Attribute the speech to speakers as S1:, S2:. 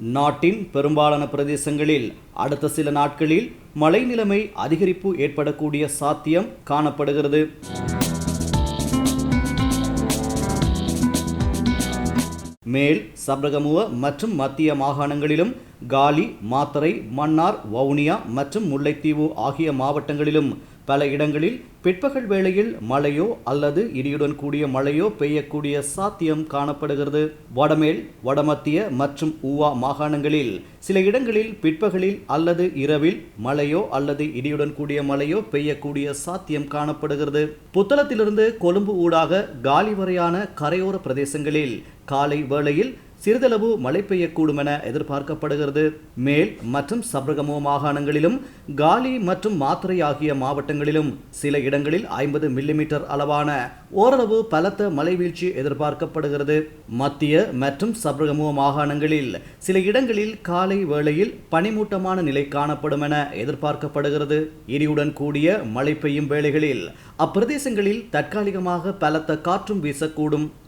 S1: நாட்டின் பெரும்பாலான பிரதேசங்களில் அடுத்த சில நாட்களில் மழை நிலைமை அதிகரிப்பு ஏற்படக்கூடிய சாத்தியம் காணப்படுகிறது. மேல் சப்ரகமுவ மற்றும் மத்திய மாகாணங்களிலும் காலி மாத்தறை மன்னார் வவுனியா மற்றும் முல்லைத்தீவு ஆகிய மாவட்டங்களிலும் பல இடங்களில் பிற்பகல் வேளையில் மழையோ அல்லது இடியுடன் கூடிய மழையோ பெய்யக்கூடிய சாத்தியம் காணப்படுகிறது. வடமேல் வடமத்திய மற்றும் ஊவா மாகாணங்களில் சில இடங்களில் பிற்பகலில் அல்லது இரவில் மழையோ அல்லது இடியுடன் கூடிய மழையோ பெய்யக்கூடிய சாத்தியம் காணப்படுகிறது. புத்தளத்திலிருந்து கொழும்பு ஊடாக காலி வரையான கரையோர பிரதேசங்களில் காலை வேளையில் சிறிதளவு மழை பெய்யக்கூடும் என எதிர்பார்க்கப்படுகிறது. மேல் மற்றும் சபரகமோ மாகாணங்களிலும் காலி மற்றும் மாத்திரை ஆகிய மாவட்டங்களிலும் சில இடங்களில் ஐம்பது மில்லிமீட்டர் அளவான ஓரளவு பலத்த மழை வீழ்ச்சி எதிர்பார்க்கப்படுகிறது. மத்திய மற்றும் சபரகமோ மாகாணங்களில் சில இடங்களில் காலை வேளையில் பனிமூட்டமான நிலை காணப்படும் என எதிர்பார்க்கப்படுகிறது. இடியுடன் கூடிய மழை பெய்யும் வேளைகளில் அப்பிரதேசங்களில் தற்காலிகமாக பலத்த காற்றும் வீசக்கூடும்.